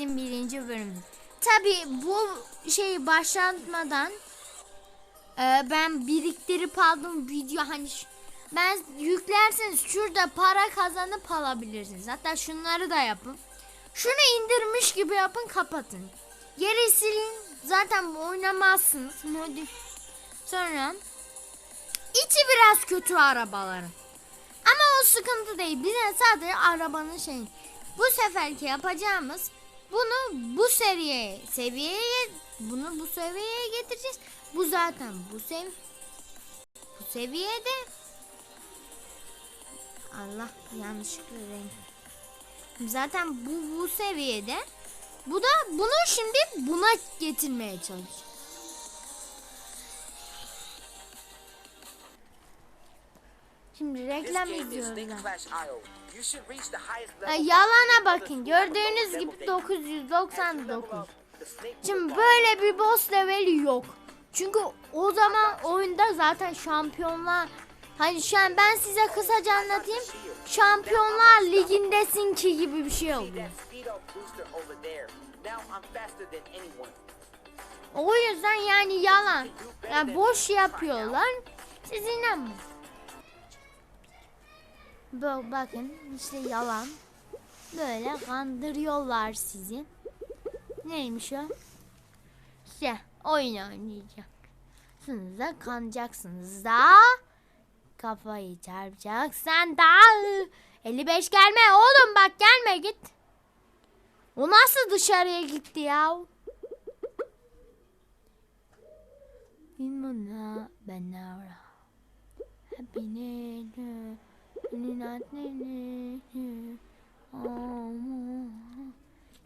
bizim birinci bölümümüz. Tabi bu şeyi başlatmadan e, ben biriktirip aldım video hani ben yüklerseniz şurada para kazanıp alabilirsiniz. Hatta şunları da yapın. Şunu indirmiş gibi yapın kapatın. Geri silin zaten oynamazsınız. Modi. Sonra içi biraz kötü arabaların. Ama o sıkıntı değil. Bize sadece arabanın şeyi. Bu seferki yapacağımız bunu bu seviyeye seviyeye bunu bu seviyeye getireceğiz. Bu zaten bu sev bu seviyede Allah yanlışlıkla renk. Zaten bu bu seviyede. Bu da bunu şimdi buna getirmeye çalışıyor. The highest Ha, level. Yalana bakın gördüğünüz gibi 999. The snake Şimdi böyle bir boss leveli yok. Çünkü o zaman oyunda zaten şampiyonlar hani şu an ben size kısaca anlatayım. Şampiyonlar ligindesin ki gibi bir şey oluyor. O yüzden yani yalan. Yani boş yapıyorlar. Siz inanmayın. Bu- Bakın işte yalan. Böyle kandırıyorlar sizi. Neymiş o? İşte oyun oynayacaksınız da kanacaksınız da kafayı çarpacaksan da 55 gelme oğlum bak gelme git. O nasıl dışarıya gitti ya? Bimuna benara. Hepine de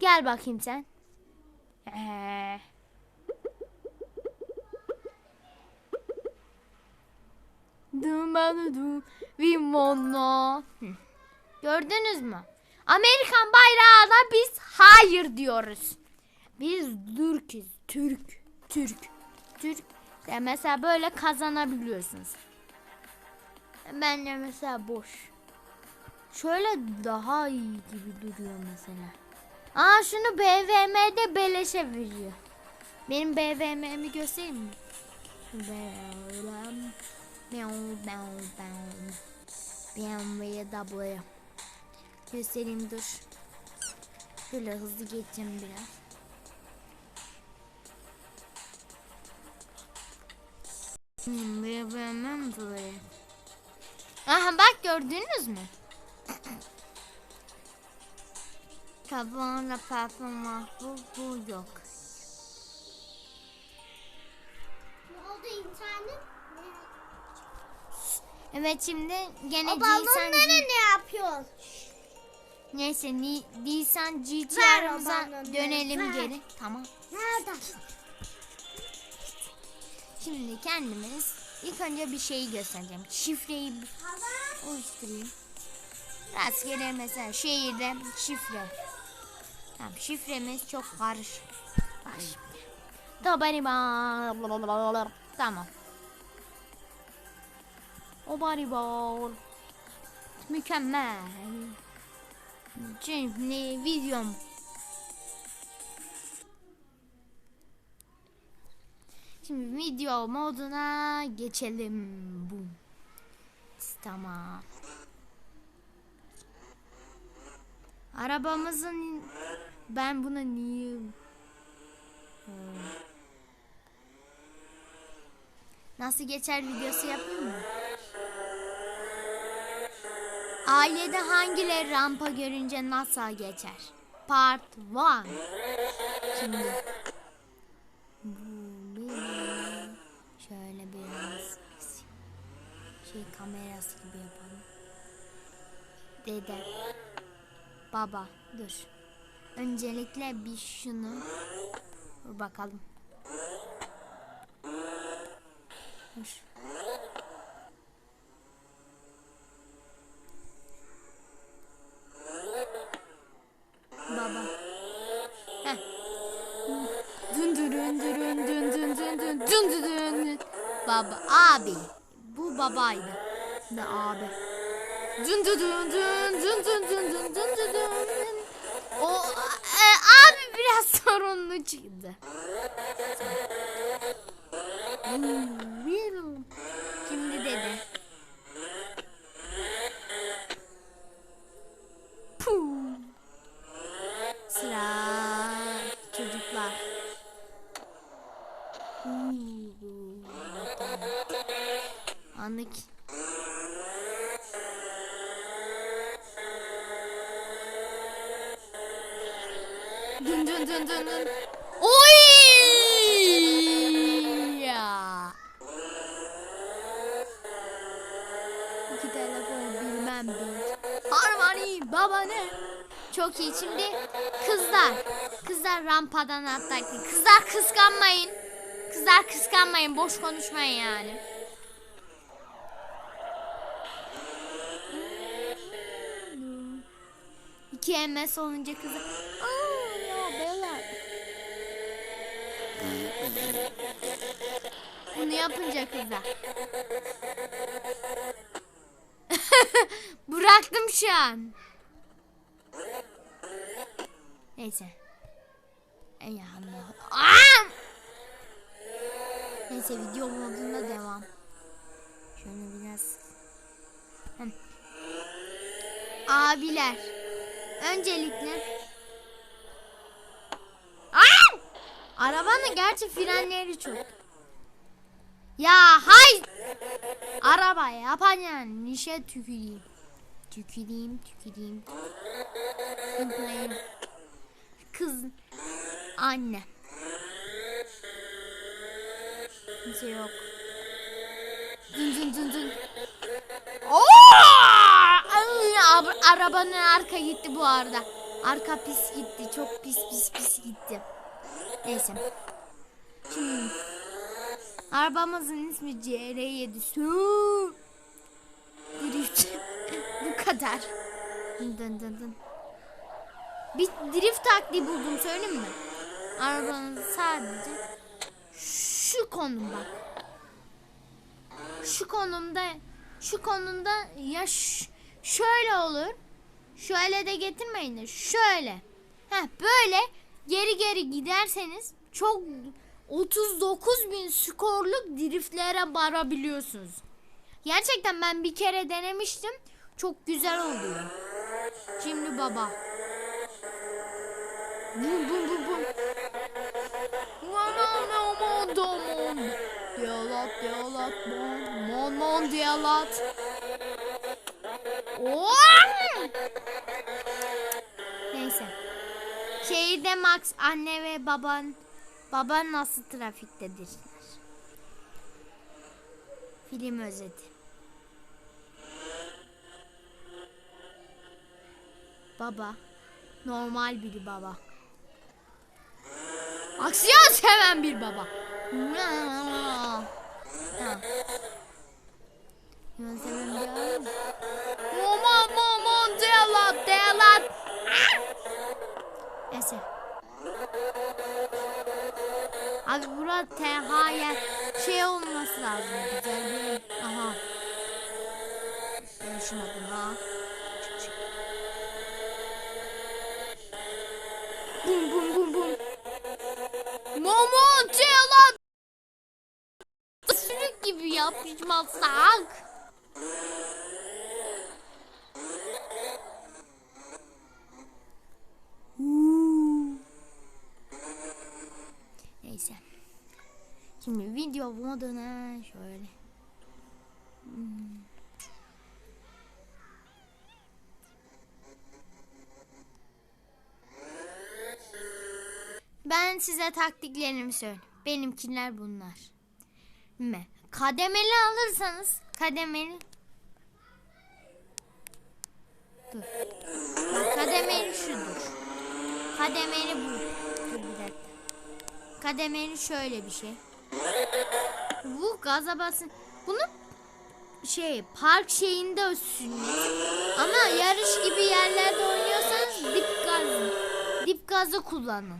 Gel bakayım sen. Ee. Dumanı dum vimona. Hı. Gördünüz mü? Amerikan bayrağına biz hayır diyoruz. Biz Türk'üz. Türk. Türk. Türk. Ya mesela böyle kazanabiliyorsunuz. Ben de mesela boş. Şöyle daha iyi gibi duruyor mesela. Aa şunu BVM'de beleşe veriyor. Benim BVM'mi göstereyim mi? BVM. BMW Göstereyim dur. Şöyle hızlı geçeceğim biraz. Hmm, BVM böyle. Aha bak gördünüz mü? Tabanla performans bu, bu yok. Ne oldu internet? Evet şimdi gene O Nisan balonları G- ne yapıyorsun? Neyse Ni Nisan GTR'ımıza dönelim ver. geri. Tamam. Nereden? Şimdi kendimiz ilk önce bir şeyi göstereceğim. Şifreyi oluşturayım. Rastgele mesela şehirde şifre. Tamam şifremiz çok karışık. Bak şimdi. Tabariba. Tamam. Obaribol. Mükemmel. Şimdi videom. Şimdi video moduna geçelim. Bu. Tamam. Arabamızın ben buna niye Hmm. Nasıl geçer videosu yapayım mı? Ailede hangileri rampa görünce nasıl geçer? Part 1 Şimdi bu benim. Şöyle biraz şey kamerası gibi yapalım. Dede. Baba dur. Öncelikle bir şunu Dur bakalım. Dur. Baba. Heh. Dün dün dün dün dün dün dün dün dün dün dün. Baba abi. Bu babaydı. Ne abi. Dün dün dün dün dün dün dün dün dün dün dün. O e, abi sonunu çıktı. Şimdi dedi. Puh. Sıra Anlık. Dın dın dın dın dın. Oy! Ya. İki telefon bilmem bir. Harmoni baba ne? Çok iyi. Şimdi kızlar. Kızlar rampadan atlayın. Kızlar kıskanmayın. Kızlar kıskanmayın. Boş konuşmayın yani. İki MS olunca kızlar. Aa ya Bella. Bunu yapınca kızlar. Bıraktım şu an. Neyse. Ey Allah. Neyse video modunda devam. Şöyle biraz. Abiler. Öncelikle. Aa! Arabanın gerçi frenleri çok. Ya hay! Araba yapan nişe tüküreyim. Tüküreyim, tüküreyim. Tüküreyim. Kız, anne. Kimse yok. Dın dın dın dın. Oo! Ab- Arabanın arka gitti bu arada. Arka pis gitti. Çok pis pis pis gitti. Neyse. Şimdi arabamızın ismi CR7 Su. Drift. bu kadar. Dın dın dın. Bir drift taktiği buldum söyleyeyim mi? Arabanın sadece şu konum bak. Şu konumda şu konumda ya ş- şöyle olur. Şöyle de getirmeyin de şöyle. Heh, böyle geri geri giderseniz çok 39 bin skorluk driftlere varabiliyorsunuz. Gerçekten ben bir kere denemiştim. Çok güzel oluyor. Şimdi baba. Bum bum bum bum. Aman aman mon mon diyalat. Neyse. Şehirde Max anne ve baban baban nasıl trafiktedir? Film özeti. Baba normal bir baba. Aksiyon seven bir baba. Ha. Aman aman deyalat deyalat. Neyse. Abi burada yer şey olması lazım. Güzel bir... Aha. Konuşmadım ha. Bum bum bum bum. Momo deyalat. Sürük gibi yapışmazsak. Neyse. Şimdi video moduna şöyle. Hmm. Ben size taktiklerimi söyleyeyim. Benimkiler bunlar. Me. Kademeli alırsanız kademeli Dur. Kademeli şudur. Kademeli bu. Dur bir dakika. Kademeli şöyle bir şey. Bu gaza basın. Bunu şey park şeyinde sürün. Ama yarış gibi yerlerde oynuyorsanız dip gaz dip gazı kullanın.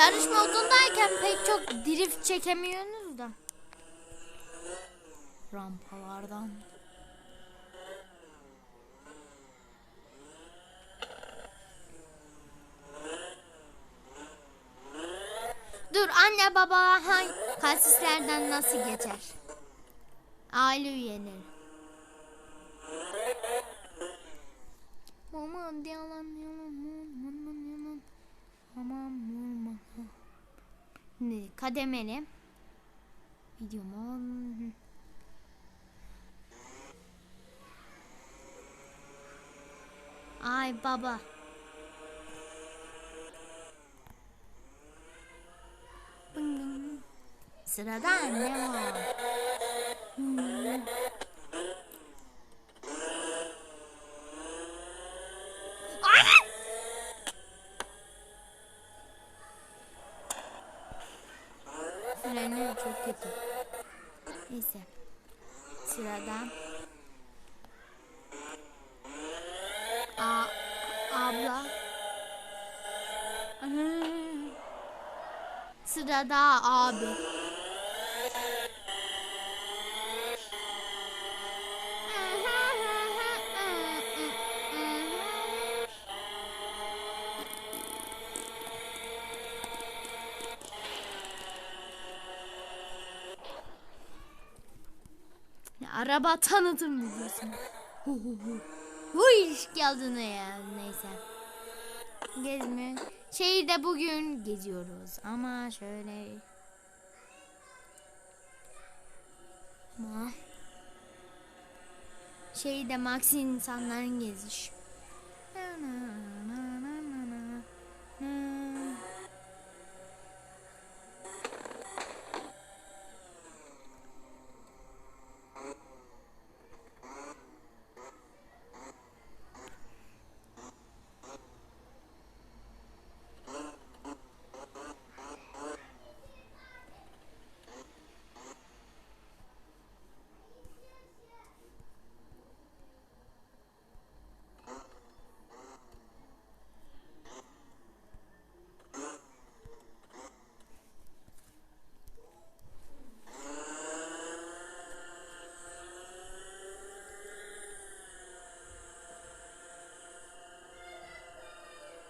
Yarış modundayken pek çok drift çekemiyorsunuz da. Rampalardan. Dur anne baba hangi kasislerden nasıl geçer? Aile üyeleri. Mama yalan yalan. Aman vurma. Kademeli. Videomu. Ay baba. Bing bing. Sırada anne var. Hmm. Ay! Freni çok kötü. Neyse. Sırada. A abla. Sırada abi. Araba tanıtım videosu. Hu hu hu. Huy geldin ya neyse. Gezme. Şeyi de bugün geziyoruz ama şöyle. Ama şeyi de Maxi insanların geziş.